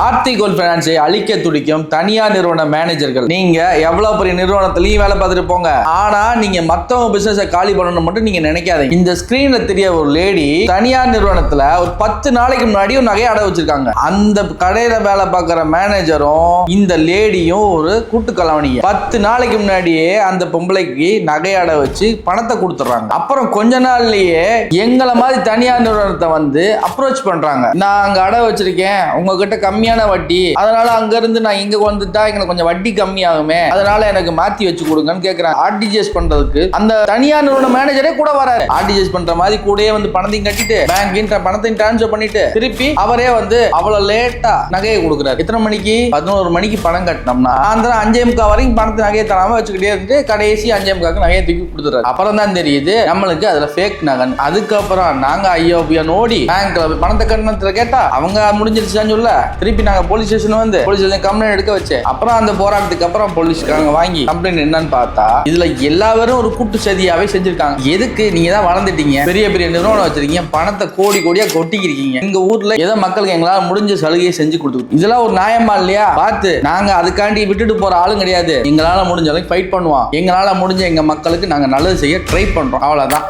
ஆர்த்தி கோல் பினான்ஸை அழிக்க துடிக்கும் தனியார் நிறுவன மேனேஜர்கள் நீங்க எவ்வளவு பெரிய நிறுவனத்திலையும் வேலை பார்த்துட்டு போங்க. ஆனா நீங்க மத்தவங்க பிசினஸை காலி பண்ணணும் மட்டும் நீங்க நினைக்காதீங்க. இந்த ஸ்கிரீன்ல தெரிய ஒரு லேடி தனியார் நிறுவனத்துல ஒரு பத்து நாளைக்கு முன்னாடி ஒரு நகையை அடை வச்சிருக்காங்க. அந்த கடையில வேலை பார்க்குற மேனேஜரும் இந்த லேடியும் ஒரு கூட்டு கலவணிங்க பத்து நாளைக்கு முன்னாடியே அந்த பொம்பளைக்கு நகை அடை வச்சு பணத்தை கொடுத்துட்றாங்க. அப்புறம் கொஞ்ச நாள்லயே எங்களை மாதிரி தனியார் நிறுவனத்தை வந்து அப்ரோச் பண்றாங்க. நான் அங்க அடை வச்சிருக்கேன். உங்ககிட்ட கம்மியான வட்டி. அதனால அங்க இருந்து நான் இங்க வந்துட்டா எங்களுக்கு கொஞ்சம் வட்டி கம்மியாகுமே. அதனால எனக்கு மாத்தி வச்சு கொடுங்கன்னு கேக்குறாங்க. ஆர்டிஜிஎஸ் பண்றதுக்கு. அந்த தனியார் நிறுவன மேனேஜரே கூட வராரு. ஆர்டிஜிஎஸ் பண்ற மாதிரி கூடயே வந்து பணத்தையும் கட்டிட்டு பேங்க் பணத்தையும் டிரான்ஸ்ஃபர் பண்ணிட்டு திருப்பி அவரே வந்து அவ்வளவு லேட்டா நகையை கொடுக்குறாரு. எத்தனை மணிக்கு? பதினோரு மணிக்கு பணம் கட்டினோம்னா அந்த அஞ்சே முக்கா வரைக்கும் பணத்தை நகையை தராம வச்சுக்கிட்டே இருந்து கடைசி அஞ்சே முக்காக்கு நகையை தூக்கி கொடுத்துறாரு அப்புறம் தான் தெரியுது நம்மளுக்கு அதுல ஃபேக் நகன். அதுக்கப்புறம் நாங்க ஐயோ நோடி பேங்க்ல பணத்தை கட்டணத்துல கேட்டா அவங்க முடிஞ்சிருச்சான்னு சொல்ல திருப்பி நாங்க போலீஸ் ஸ்டேஷன் வந்து போலீஸ் ஸ்டேஷன் கம்ப்ளைண்ட் எடுக்க வச்சேன். அப்புறம் அந்த போராட்டத்துக்கு அப்புறம் போலீஸ்காரங்க வாங்கி கம்ப்ளைண்ட் என்னன்னு பார்த்தா இதுல எல்லாரும் ஒரு கூட்டு சதியாவே செஞ்சிருக்காங்க. எதுக்கு நீங்க தான் வளர்ந்துட்டீங்க? பெரிய பெரிய நிறுவனம் வச்சிருக்கீங்க. பணத்தை கோடி கோடியா கொட்டிக்கிறீங்க எங்க ஊர்ல ஏதோ மக்களுக்கு எங்களால் முடிஞ்ச சலுகையை செஞ்சு கொடுத்து இதெல்லாம் ஒரு நியாயமா இல்லையா? பார்த்து நாங்க அதுக்காண்டி விட்டுட்டு போற ஆளும் கிடையாது. எங்களால முடிஞ்ச அளவுக்கு ஃபைட் பண்ணுவோம் எங்களால முடிஞ்ச எங்க மக்களுக்கு நாங்க நல்லது செய்ய ட்ரை பண்றோம். அவ்வளவுதான்.